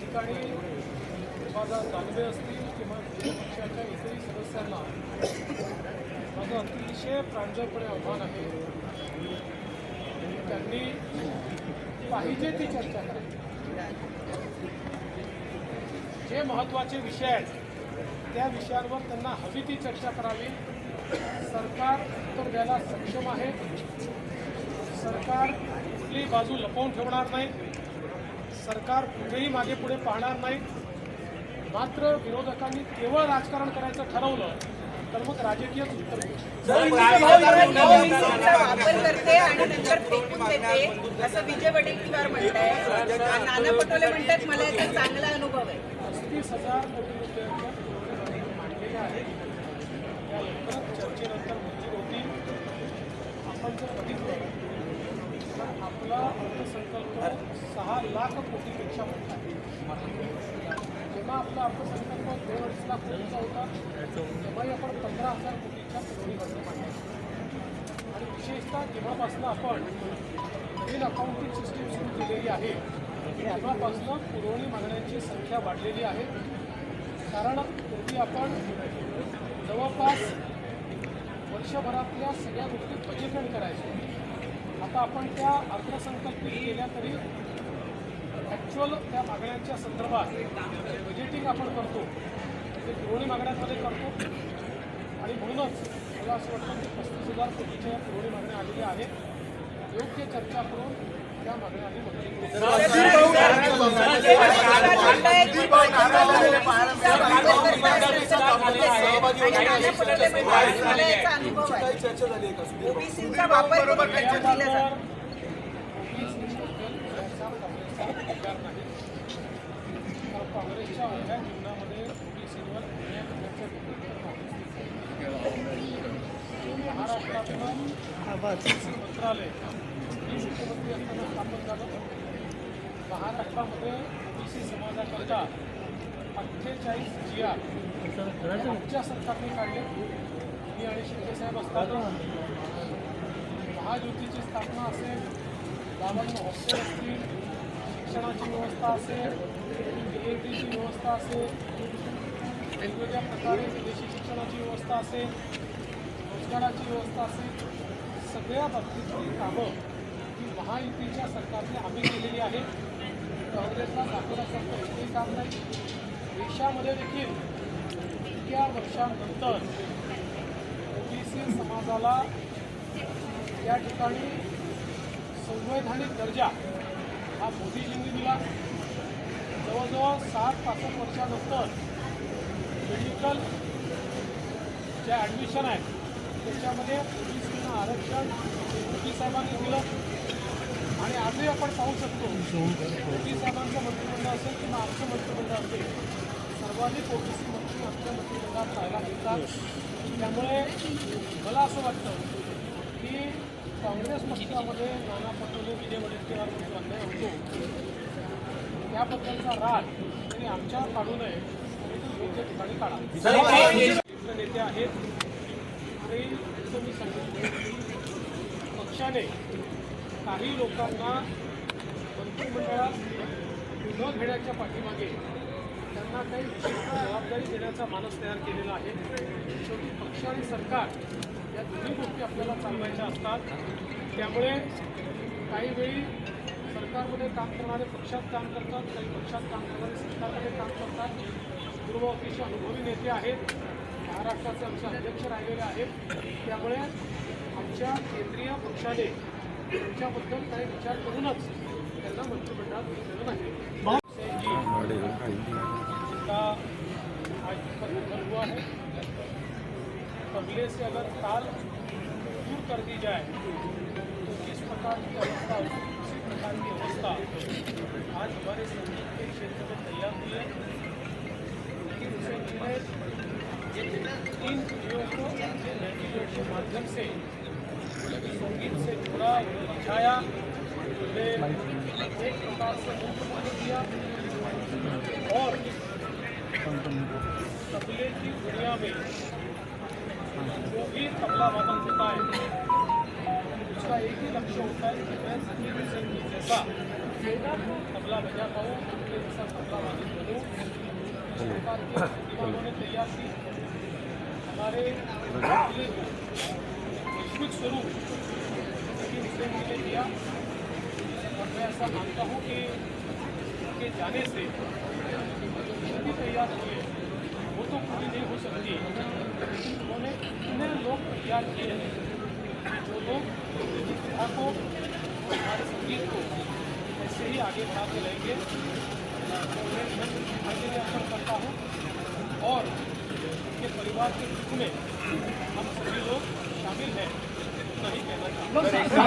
ठिकाणी माझा दानवे असतील किंवा विरोधी पक्षाच्या इतरही सदस्यांना माझं अतिशय प्रांजळपणे आव्हान आहे. त्यांनी पाहिजे ती चर्चा करावी जे महत्त्वाचे विषय आहेत त्या विषयांवर त्यांना हवी ती चर्चा करावी. सरकार उत्तर द्यायला सक्षम आहे. सरकार कुठली बाजू लपवून ठेवणार नाही. सरकार कुठेही मागे पुढे पाहणार नाही. मात्र विरोधकांनी केवळ राजकारण करायचं ठरवलं तर मग राजकीयच उत्तर देऊ वापर करते आणि नंतर फेकून देते असं विजय वडेट्टीवार म्हणताय. नाना पटोले म्हणतात मला याचा चांगला अनुभव आहे. पस्तीस हजार कोटी रुपयांच्या धोरणामध्ये मांडलेल्या आहेत त्या लवकरच चर्चेनंतर मंजूर होतील आपण जर बघितलं तर आपला अर्थसंकल्प सहा लाख कोटीपेक्षा मोठा आहे. जेव्हा आपला अर्थसंकल्प दोन अडीच लाख कोटीचा होता तेव्हाही आपण पंधरा हजार कोटीच्या पुरवणीमध्ये मांडला आणि विशेषतः जेव्हापासून आपण नवीन अकाउंटिंग सिस्टीम सुरू केलेली आहे. तेव्हापासून पुरवणी मागण्यांची संख्या वाढलेली आहे. कारण पूर्वी आपण जवळपास वर्षभरातल्या सगळ्या गोष्टी बजेटेड करायचो. आता आपण त्या अर्थसंकल्पित केल्या तरी ॲक्च्युअल त्या मागण्यांच्या संदर्भात जे बजेटिंग आपण करतो ते पुरवणी मागण्यांमध्ये करतो आणि म्हणूनच मला असं वाटतं की पस्तीस हजार कोटीच्या या पुरवणी मागण्या आलेल्या आहेत योग्य चर्चा करून त्या मागण्या आम्ही मंजूर करू. चर्चा झाली आहे का सुधीर भाऊ? ओबीसीचा वापर करून त्यांच्यात जातो तर काँग्रेसच्या महाराष्ट्रातलं मंत्रालय ही मुख्यमंत्री असताना स्थापन झालं महाराष्ट्रामध्ये ओबीसी समाजाकरता अठ्ठेचाळीस जी आर आमच्या सरकारने काढले मी आणि शिंदेसाहेब असताना महायुतीची स्थापना असेल गावांना हॉस्टेल असतील शिक्षणाची व्यवस्था असेल टीची व्यवस्था असेल वेगवेगळ्या प्रकारे विदेशी शिक्षणाची व्यवस्था असेल रोजगाराची व्यवस्था असेल सगळ्या बाबतीतली कामं ही महायुतीच्या सरकारने आम्ही केलेली आहेत काँग्रेसला दाखवण्यासारखं एकही काम नाही. देशामध्ये देखील इतक्या वर्षांनंतर ओबीसी समाजाला या ठिकाणी संवैधानिक दर्जा हा मोदीजींनी दिला. जवळजवळ सात पासष्ट वर्षानंतर मेडिकल जे ॲडमिशन आहे त्याच्यामध्ये ओबीसीना आरक्षण मोदी साहेबांनी दिलं. आणि आजही आपण पाहू शकतो मोदी साहेबांचं मंत्रिमंडळ असेल किंवा आमचं मंत्रिमंडळ असेल सर्वाधिक ओबीसी मंत्री आमच्या मंत्रिमंडळात पाहायला मिळतात. त्यामुळे मला असं वाटतं की काँग्रेस पक्षामध्ये नाना पटोले विजय वडेट्टीवार जो अन्याय होतो. त्याबद्दलचा राग त्यांनी आमच्यावर काढू नये. आणि तो योग्य ठिकाणी काढा. ज्येष्ठ नेते आहेत आणि जसं मी सांगितलं की पक्षाने काही लोकांना मंत्रिमंडळात न घेण्याच्या पाठीमागे त्यांना काही विशिष्ट जबाबदारी देण्याचा मानस तयार केलेला आहे. शेवटी पक्ष आणि सरकार या दोन्ही गोष्टी आपल्याला चालवायच्या असतात. त्यामुळे काही वेळी सरकारमध्ये काम करणारे पक्षात काम करतात काही पक्षात काम करणारे सरकारमध्ये काम करतात. पूर्व अतिशय अनुभवी नेते आहेत. महाराष्ट्राचे आमचे अध्यक्ष राहिलेले आहेत. त्यामुळे आमच्या केंद्रीय पक्षाने त्यांच्याबद्दल काही विचार करूनच त्यांना मंत्रिमंडळात घेतलेलं नाही. हुआ है। तबले से अगर ताल दूर कर दी जाए तो किस प्रकार की अवस्था उसी प्रकार की अवस्था आज हमारे संगीत के क्षेत्र में तैयार हुई है? लेकिन उसे तीन पीढ़ियों को रेडियो के माध्यम से, संगीत से जुड़ा दिखाया उन्हें एक प्रकार से मुक्त किया और तबले की दुनिया में जो भी तबला वादन होता है उसका एक ही लक्ष्य होता है कि मैं संगीत सिंह जैसा तबला बजा पाऊँ उनके जैसा तबला वादन प्रकार की उन्होंने तैयार की हमारे ज़िले को वैश्विक स्वरूप की मुस्लिम ने दिया और मैं ऐसा मानता हूँ कि के जाने से जो भी तैयार हुए वो तो पूरी नहीं हो सकती। लेकिन उन्होंने इतने लोग तैयार किए हैं जो लोग प्रतिभा को हमारे संगीत को ऐसे ही आगे बढ़ाते रहेंगे। तो मैं अर्पण करता हूँ और उनके परिवार के रूप में हम सभी लोग शामिल हैं। इतना ही कहना